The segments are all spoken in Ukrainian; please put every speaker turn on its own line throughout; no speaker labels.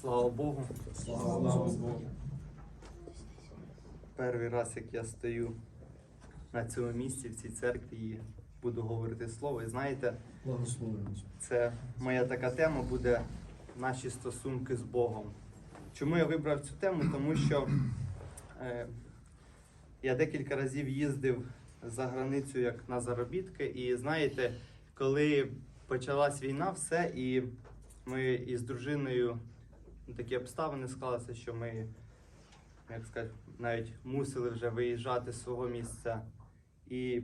Слава Богу.
Слава Богу.
Перший раз, як я стою на цьому місці, в цій церкві, і буду говорити слово. І знаєте, це моя така тема буде наші стосунки з Богом. Чому я вибрав цю тему? Тому що е, я декілька разів їздив за границю як на заробітки, і знаєте, коли почалась війна, все, і ми із дружиною такі обставини склалися, що ми, як сказати, навіть мусили вже виїжджати з свого місця і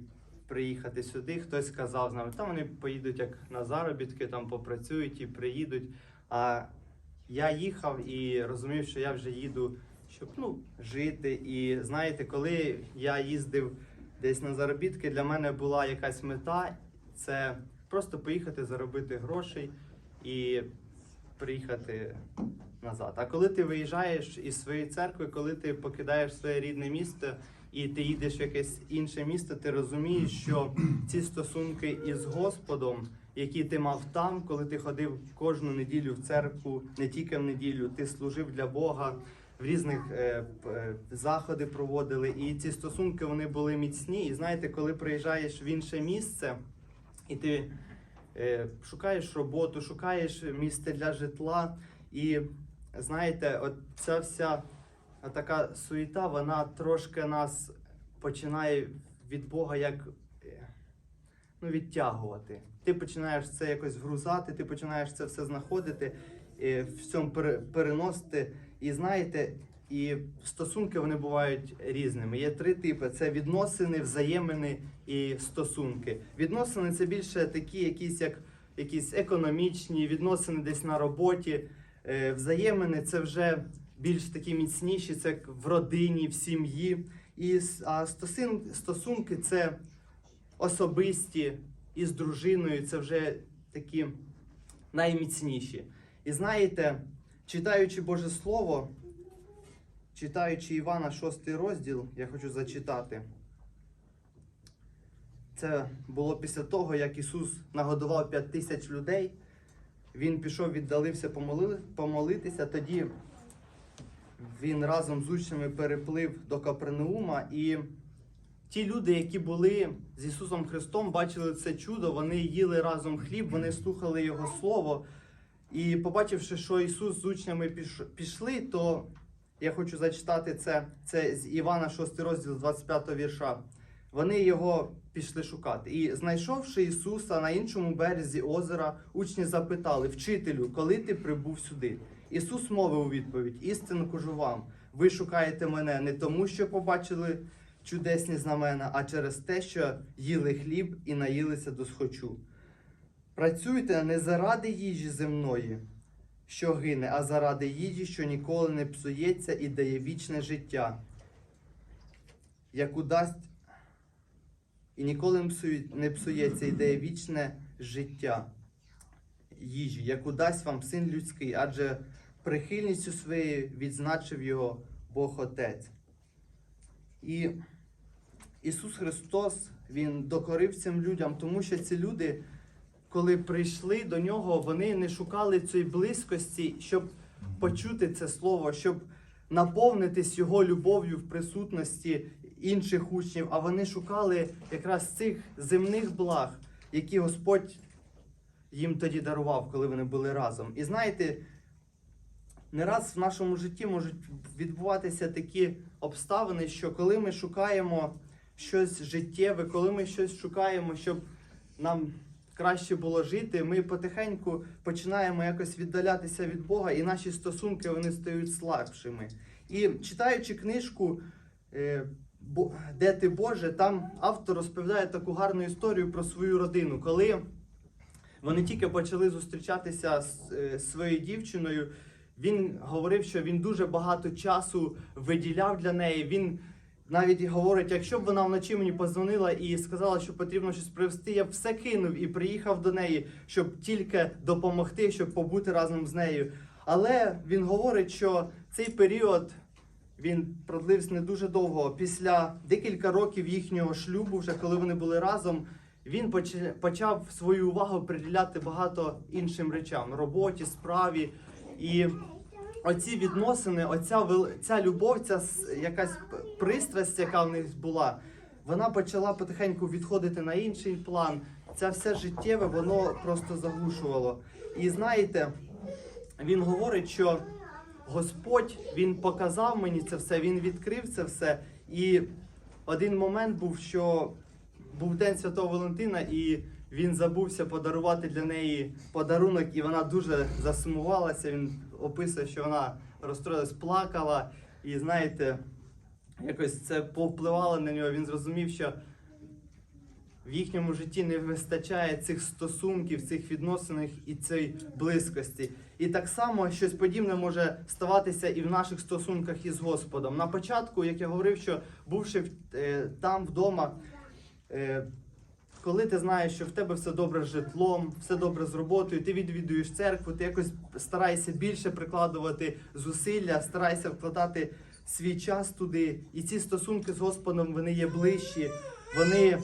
приїхати сюди. Хтось сказав з нами, там вони поїдуть як на заробітки, там попрацюють і приїдуть. А я їхав і розумів, що я вже їду, щоб ну, жити. І знаєте, коли я їздив десь на заробітки, для мене була якась мета це просто поїхати заробити грошей і приїхати назад. А коли ти виїжджаєш із своєї церкви, коли ти покидаєш своє рідне місто і ти їдеш в якесь інше місто, ти розумієш, що ці стосунки із Господом, які ти мав там, коли ти ходив кожну неділю в церкву, не тільки в неділю, ти служив для Бога. В різних е, е, заходи проводили, і ці стосунки вони були міцні. І знаєте, коли приїжджаєш в інше місце, і ти е, шукаєш роботу, шукаєш місце для житла. І знаєте, от ця вся така суєта, вона трошки нас починає від Бога як е, ну, відтягувати. Ти починаєш це якось вгрузати, ти починаєш це все знаходити, е, в цьому пере- переносити. І знаєте, і стосунки вони бувають різними. Є три типи: це відносини, взаємини і стосунки. Відносини це більше такі, якісь як якісь економічні, відносини десь на роботі. Е, Взаємини це вже більш такі міцніші, це в родині, в сім'ї. І а стосунки це особисті із дружиною, це вже такі найміцніші. І знаєте, читаючи Боже Слово, читаючи Івана 6 розділ, я хочу зачитати. Це було після того, як Ісус нагодував 5 тисяч людей. Він пішов, віддалився помоли- помолитися. Тоді він разом з учнями переплив до Капернаума. І ті люди, які були з Ісусом Христом, бачили це чудо, вони їли разом хліб, вони слухали Його Слово. І побачивши, що Ісус з учнями пішли, то я хочу зачитати це, це з Івана 6 розділ 25 вірша. Вони його пішли шукати. І знайшовши Ісуса на іншому березі озера, учні запитали: Вчителю, коли ти прибув сюди? Ісус мовив у відповідь: істинно кажу вам, ви шукаєте мене не тому, що побачили чудесні знамена, а через те, що їли хліб і наїлися до схочу. Працюйте не заради їжі земної, що гине, а заради їжі, що ніколи не псується і дає вічне життя, яку дасть і ніколи не псується і дає вічне життя їжі, яку дасть вам син людський, адже прихильністю своєю відзначив його Бог Отець. І Ісус Христос Він докорив цим людям, тому що ці люди, коли прийшли до нього, вони не шукали цієї близькості, щоб почути це слово, щоб наповнитись його любов'ю в присутності інших учнів, а вони шукали якраз цих земних благ, які Господь їм тоді дарував, коли вони були разом. І знаєте, не раз в нашому житті можуть відбуватися такі обставини, що коли ми шукаємо щось життєве, коли ми щось шукаємо, щоб нам краще було жити, ми потихеньку починаємо якось віддалятися від Бога, і наші стосунки вони стають слабшими. І читаючи книжку е, Де ти Боже, там автор розповідає таку гарну історію про свою родину, коли вони тільки почали зустрічатися з е, своєю дівчиною. Він говорив, що він дуже багато часу виділяв для неї. Він навіть говорить, якщо б вона вночі мені позвонила і сказала, що потрібно щось привезти, я б все кинув і приїхав до неї, щоб тільки допомогти, щоб побути разом з нею. Але він говорить, що цей період він продлився не дуже довго. Після декілька років їхнього шлюбу, вже коли вони були разом, він почав свою увагу приділяти багато іншим речам роботі, справі. І оці відносини, оця ця любов, ця якась пристрасть, яка в них була, вона почала потихеньку відходити на інший план. Це все життєве, воно просто заглушувало. І знаєте, він говорить, що Господь він показав мені це все, він відкрив це все. І один момент був, що був День Святого Валентина, і він забувся подарувати для неї подарунок, і вона дуже засумувалася. Він описує, що вона розстроїлась, плакала, і знаєте, якось це повпливало на нього. Він зрозумів, що в їхньому житті не вистачає цих стосунків, цих відносин і цієї близькості. І так само щось подібне може ставатися і в наших стосунках із Господом. На початку, як я говорив, що бувши е, там вдома, е, коли ти знаєш, що в тебе все добре з житлом, все добре з роботою, ти відвідуєш церкву, ти якось стараєшся більше прикладувати зусилля, стараєшся вкладати свій час туди. І ці стосунки з Господом вони є ближчі, вони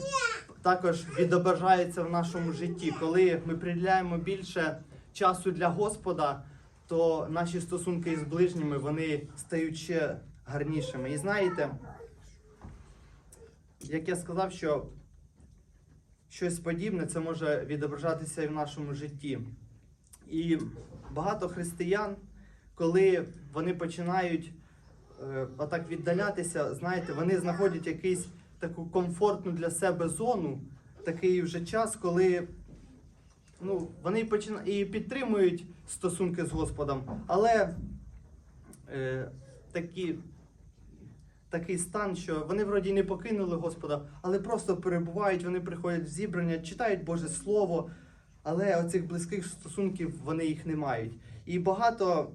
також відображаються в нашому житті. Коли ми приділяємо більше часу для Господа, то наші стосунки із ближніми вони стають ще гарнішими. І знаєте, як я сказав, що щось подібне це може відображатися і в нашому житті. І багато християн, коли вони починають е, отак віддалятися, знаєте, вони знаходять якийсь таку комфортну для себе зону, такий вже час, коли ну, вони і підтримують стосунки з Господом, але е, такі, такий стан, що вони вроді не покинули Господа, але просто перебувають, вони приходять в зібрання, читають Боже Слово, але оцих близьких стосунків вони їх не мають. І багато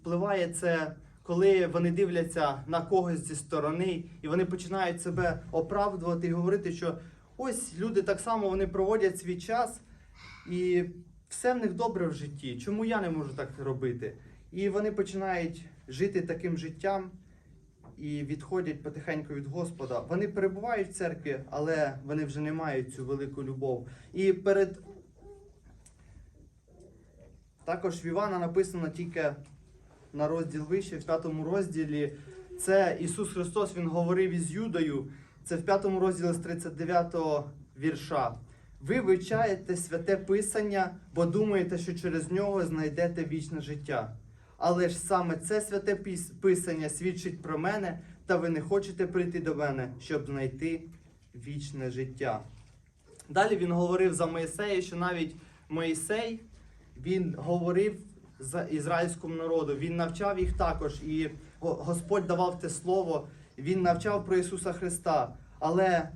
впливає це, коли вони дивляться на когось зі сторони, і вони починають себе оправдувати і говорити, що ось люди так само вони проводять свій час, і все в них добре в житті. Чому я не можу так робити? І вони починають жити таким життям і відходять потихеньку від Господа. Вони перебувають в церкві, але вони вже не мають цю велику любов. І перед також в Івана написано тільки на розділ вище, в п'ятому розділі. Це Ісус Христос Він говорив із Юдою. Це в п'ятому розділі з 39 вірша. Ви вивчаєте святе Писання, бо думаєте, що через нього знайдете вічне життя. Але ж саме це святе Писання свідчить про мене, та ви не хочете прийти до мене, щоб знайти вічне життя. Далі він говорив за Моїсея, що навіть Моїсей він говорив ізраїльському народу, він навчав їх також, і Господь давав те слово, він навчав про Ісуса Христа. Але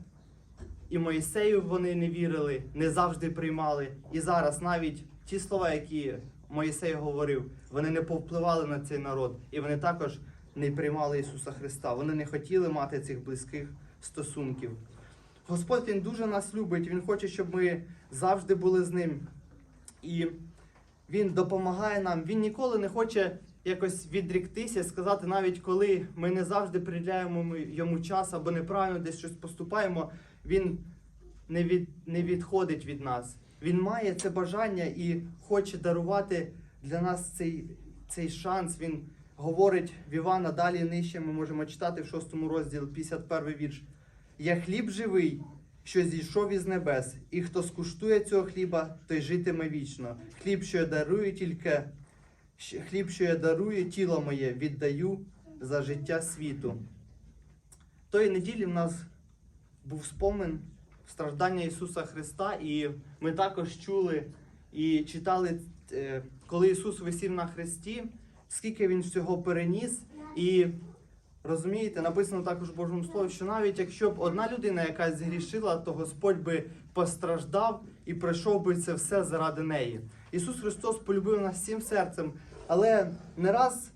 і Моїсею вони не вірили, не завжди приймали. І зараз навіть ті слова, які Моїсей говорив, вони не повпливали на цей народ, і вони також не приймали Ісуса Христа. Вони не хотіли мати цих близьких стосунків. Господь Він дуже нас любить, Він хоче, щоб ми завжди були з ним. І Він допомагає нам. Він ніколи не хоче якось відріктися, сказати, навіть коли ми не завжди приділяємо йому час або неправильно десь щось поступаємо, він не, від, не відходить від нас. Він має це бажання і хоче дарувати для нас цей, цей шанс. Він говорить в Івана далі нижче. Ми можемо читати в 6 розділі 51 вірш. Я хліб живий, що зійшов із небес, і хто скуштує цього хліба, той житиме вічно. Хліб, що я дарую тільки хліб, що я дарую, тіло моє, віддаю за життя світу. Тої неділі в нас був спомин страждання Ісуса Христа, і ми також чули і читали, е, коли Ісус висів на хресті, скільки Він всього переніс. І розумієте, написано також в Божому Слові, що навіть якщо б одна людина якась згрішила, то Господь би постраждав і пройшов би це все заради неї. Ісус Христос полюбив нас всім серцем, але не раз,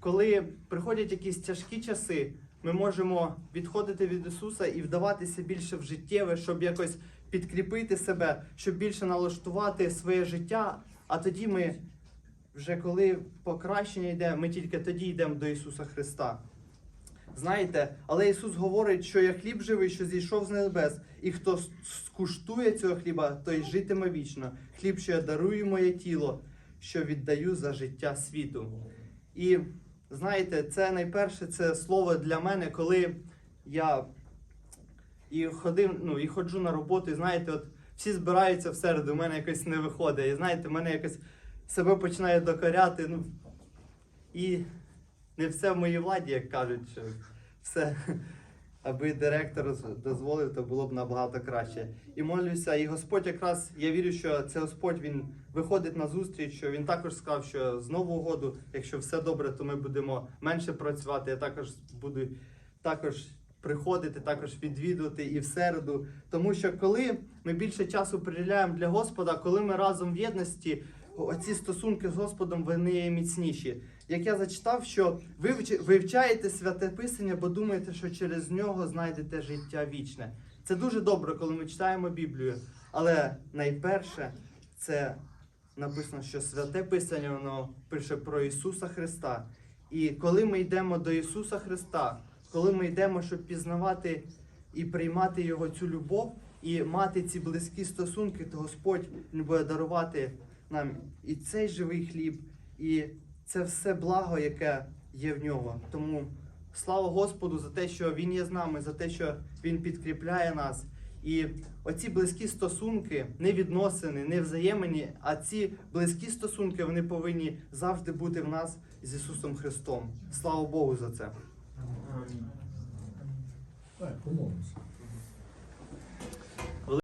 коли приходять якісь тяжкі часи, ми можемо відходити від Ісуса і вдаватися більше в життєве, щоб якось підкріпити себе, щоб більше налаштувати своє життя. А тоді ми, вже коли покращення йде, ми тільки тоді йдемо до Ісуса Христа. Знаєте, але Ісус говорить, що я хліб живий, що зійшов з небес, і хто скуштує цього хліба, той житиме вічно. Хліб, що я дарую моє тіло, що віддаю за життя світу. І знаєте, це найперше це слово для мене, коли я і ходив, ну і ходжу на роботу, і знаєте, от всі збираються в середу, у мене якось не виходить. І знаєте, мене якось себе починає докоряти. Ну, і не все в моїй владі, як кажуть, що все. Аби директор дозволив, то було б набагато краще. І молюся, і Господь якраз я вірю, що це Господь він виходить на зустріч, що він також сказав, що з Нового году, якщо все добре, то ми будемо менше працювати. Я також буду також приходити, також відвідувати і в середу. Тому що коли ми більше часу приділяємо для Господа, коли ми разом в єдності, оці стосунки з Господом вони є міцніші. Як я зачитав, що ви вивчаєте святе писання, бо думаєте, що через нього знайдете життя вічне. Це дуже добре, коли ми читаємо Біблію. Але найперше це написано, що святе писання воно пише про Ісуса Христа. І коли ми йдемо до Ісуса Христа, коли ми йдемо, щоб пізнавати і приймати Його цю любов, і мати ці близькі стосунки, то Господь буде дарувати нам і цей живий хліб, і це все благо, яке є в нього. Тому слава Господу за те, що Він є з нами, за те, що Він підкріпляє нас. І оці близькі стосунки, не відносини, не взаємні, а ці близькі стосунки вони повинні завжди бути в нас з Ісусом Христом. Слава Богу за це.
Так, помолимося.